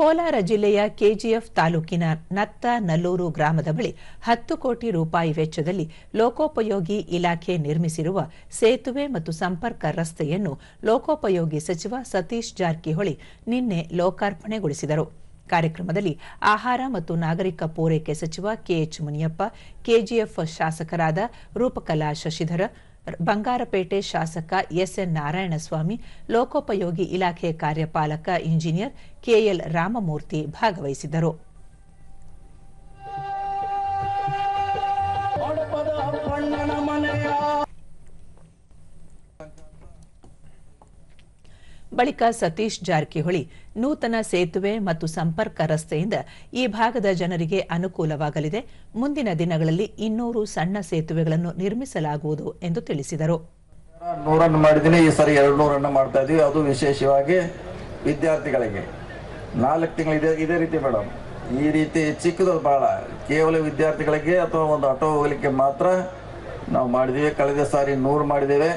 ಕೋಲಾರ ಜಿಲ್ಲೆಯ ಕೆಜಿಎಫ್ ತಾಲೂಕಿನ ನತ್ತ ನಲ್ಲೂರು ಗ್ರಾಮದ ಬಳಿ ಹತ್ತು ಕೋಟಿ ರೂಪಾಯಿ ವೆಚ್ಚದಲ್ಲಿ ಲೋಕೋಪಯೋಗಿ ಇಲಾಖೆ ನಿರ್ಮಿಸಿರುವ ಸೇತುವೆ ಮತ್ತು ಸಂಪರ್ಕ ರಸ್ತೆಯನ್ನು ಲೋಕೋಪಯೋಗಿ ಸಚಿವ ಸತೀಶ್ ಜಾರಕಿಹೊಳಿ ನಿನ್ನೆ ಲೋಕಾರ್ಪಣೆಗೊಳಿಸಿದರು. ಕಾರ್ಯಕ್ರಮದಲ್ಲಿ ಆಹಾರ ಮತ್ತು ನಾಗರಿಕ ಪೂರೈಕೆ ಸಚಿವ ಕೆಎಚ್ ಮುನಿಯಪ್ಪ, ಕೆಜಿಎಫ್ ಶಾಸಕರಾದ ರೂಪಕಲಾ ಶಶಿಧರ ಬಂಗಾರಪೇಟೆ ಶಾಸಕ ಎಸ್ಎನ್ ನಾರಾಯಣಸ್ವಾಮಿ ಲೋಕೋಪಯೋಗಿ ಇಲಾಖೆ ಕಾರ್ಯಪಾಲಕ ಇಂಜಿನಿಯರ್ ಕೆಎಲ್ ರಾಮಮೂರ್ತಿ ಭಾಗವಹಿಸಿದ್ದರು. ಬಳಿಕ ಸತೀಶ್ ಜಾರಕಿಹೊಳಿ ನೂತನ ಸೇತುವೆ ಮತ್ತು ಸಂಪರ್ಕ ರಸ್ತೆಯಿಂದ ಈ ಭಾಗದ ಜನರಿಗೆ ಅನುಕೂಲವಾಗಲಿದೆ. ಮುಂದಿನ ದಿನಗಳಲ್ಲಿ ಇನ್ನೂರು ಸಣ್ಣ ಸೇತುವೆಗಳನ್ನು ನಿರ್ಮಿಸಲಾಗುವುದು ಎಂದು ತಿಳಿಸಿದರು. ನೂರನ್ನು ಮಾಡಿದ್ದೀನಿ ಈ ಸರಿ ಎರಡು ನೂರನ್ನು ಮಾಡ್ತಾ ಇದೀವಿ. ಅದು ವಿಶೇಷವಾಗಿ ವಿದ್ಯಾರ್ಥಿಗಳಿಗೆ. ನಾಲ್ಕು ತಿಂಗಳು ಇದೇ ಇದೇ ರೀತಿ ಮೇಡಮ್. ಈ ರೀತಿ ಚಿಕ್ಕದು ಬಹಳ ಕೇವಲ ವಿದ್ಯಾರ್ಥಿಗಳಿಗೆ ಅಥವಾ ಒಂದು ಆಟೋ ಹೋಗಲಿಕ್ಕೆ ಮಾತ್ರ ನಾವು ಮಾಡಿದ್ದೀವಿ. ಕಳೆದ ಸಾರಿ ನೂರು ಮಾಡಿದ್ದೇವೆ.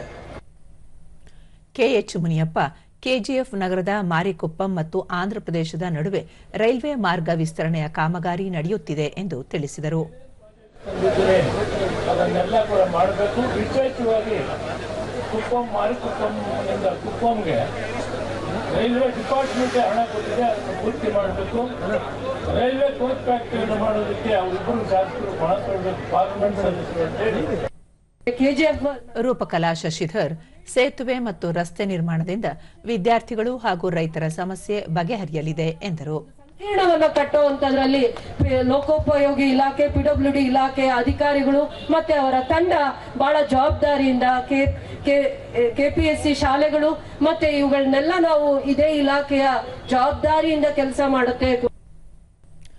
ಕೆಎಚ್ ಮುನಿಯಪ್ಪ ಕೆಜಿಎಫ್ ನಗರದ ಮಾರಿಕೊಪ್ಪಂ ಮತ್ತು ಆಂಧ್ರಪ್ರದೇಶದ ನಡುವೆ ರೈಲ್ವೆ ಮಾರ್ಗ ವಿಸ್ತರಣೆಯ ಕಾಮಗಾರಿ ನಡೆಯುತ್ತಿದೆ ಎಂದು ತಿಳಿಸಿದರು. ತಂದಿದ್ರೆ ಅದನ್ನೆಲ್ಲ ಕೂಡ ಮಾಡಬೇಕು. ವಿಶೇಷವಾಗಿ ಕುಪ್ಪಂ ಮಾರಿಕುಪ್ಪಂನಿಂದ ಕುಪ್ಪಂಗೆ ರೈಲ್ವೆ ಡಿಪಾರ್ಟ್ಮೆಂಟ್ ಹಣ ಕೊಟ್ಟಿದೆ. ಅದನ್ನು ಪೂರ್ತಿ ಮಾಡಬೇಕು. ರೈಲ್ವೆ ಕೋಚ್ ಫ್ಯಾಕ್ಟರಿಯನ್ನು ಮಾಡೋದಕ್ಕೆ ಅವರಿಬ್ಬರು ಶಾಸಕರು ಕೊಡಬೇಕು ಪಾರ್ಲಿಮೆಂಟ್ ಸದಸ್ಯರು ಅಂತೇಳಿ ಕೆಜಿಎಫ್ ರೂಪಕಲಾ ಶಶಿಧರ್ ಸೇತುವೆ ಮತ್ತು ರಸ್ತೆ ನಿರ್ಮಾಣದಿಂದ ವಿದ್ಯಾರ್ಥಿಗಳು ಹಾಗೂ ರೈತರ ಸಮಸ್ಯೆ ಬಗೆಹರಿಯಲಿದೆ ಎಂದರು. ಸಂಕೀರ್ಣವನ್ನ ಕಟ್ಟುವಂತದ್ರಲ್ಲಿ ಪಿ- ಲೋಕೋಪಯೋಗಿ ಇಲಾಖೆ ಪಿಡಬ್ಲ್ಯೂ ಡಿ ಇಲಾಖೆ ಅಧಿಕಾರಿಗಳು ಮತ್ತೆ ಅವರ ತಂಡ ಬಹಳ ಜವಾಬ್ದಾರಿಯಿಂದ ಕೆ ಕೆಪಿಎಸ್ಸಿ ಶಾಲೆಗಳು ಮತ್ತೆ ಇವುಗಳನ್ನೆಲ್ಲ ನಾವು ಇದೇ ಇಲಾಖೆಯ ಜವಾಬ್ದಾರಿಯಿಂದ ಕೆಲಸ ಮಾಡುತ್ತೆ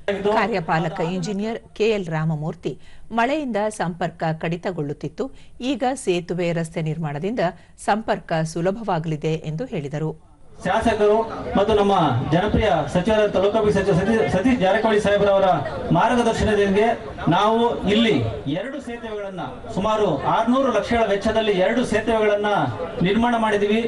ಕಾರ್ಯಪಾಲಕ ಇಂಜಿನಿಯರ್ ಕೆಎಲ್ ರಾಮಮೂರ್ತಿ. ಮಳೆಯಿಂದ ಸಂಪರ್ಕ ಕಡಿತಗೊಳ್ಳುತ್ತಿತ್ತು. ಈಗ ಸೇತುವೆ ರಸ್ತೆ ನಿರ್ಮಾಣದಿಂದ ಸಂಪರ್ಕ ಸುಲಭವಾಗಲಿದೆ ಎಂದು ಹೇಳಿದರು. ಶಾಸಕರು ಮತ್ತು ನಮ್ಮ ಜನಪ್ರಿಯ ಸಚಿವರ ತಾಲೂಕಾಭಿ ಸಚಿವ ಸತೀಶ್ ಸತೀಶ್ ಜಾರಕಿಹೊಳಿ ಸಾಹೇಬರವರ ಮಾರ್ಗದರ್ಶನದೊಂದಿಗೆ ನಾವು ಇಲ್ಲಿ ಎರಡು ಸೇತುವೆಗಳನ್ನ ಸುಮಾರು ಆರ್ನೂರು ಲಕ್ಷಗಳ ವೆಚ್ಚದಲ್ಲಿ ಎರಡು ಸೇತುವೆಗಳನ್ನ ನಿರ್ಮಾಣ ಮಾಡಿದೀವಿ